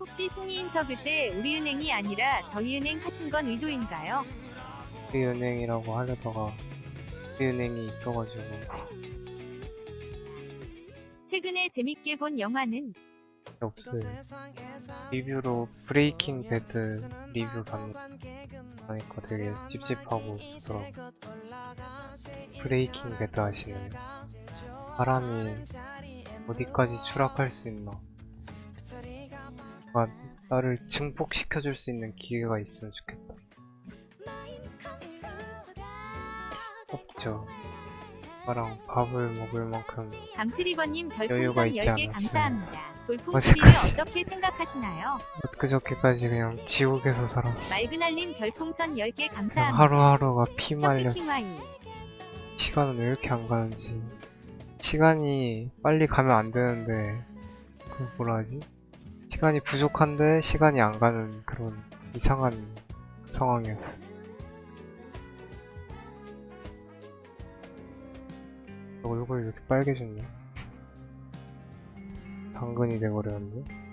혹시 승리 인터뷰 때 우리은행이 아니라 저희은행 하신 건 의도인가요? 우리 은행이라고 하려다가 우리 은행이 있어가지고 최근에 재밌게 본 영화는 없어요. 리뷰로 브레이킹 배드 리뷰 받으니까 되게 찝찝하고 좋더라고. 브레이킹 배드 아시나요? 사람이 어디까지 추락할 수 있나? 아, 나를 증폭시켜줄 수 있는 기회가 있으면 좋겠다. 없죠. 나랑 밥을 먹을 만큼 감트리버님 여유가 별풍선 있지 10개 않았어요. 감사합니다. 돌풍 어제까지. TV를 어떻게 생각하시나요? 엊그저께까지 그냥 지옥에서 살았어. 맑은알님 별풍선 10개 그냥 감사합니다. 하루하루가 피 말렸어. 시간은 왜 이렇게 안 가는지. 시간이 빨리 가면 안 되는데, 그 뭐라 하지? 시간이 부족한데 시간이 안 가는 그런 이상한 상황이었어. 얼굴이 이렇게 빨개졌네. 당근이 돼버렸는데?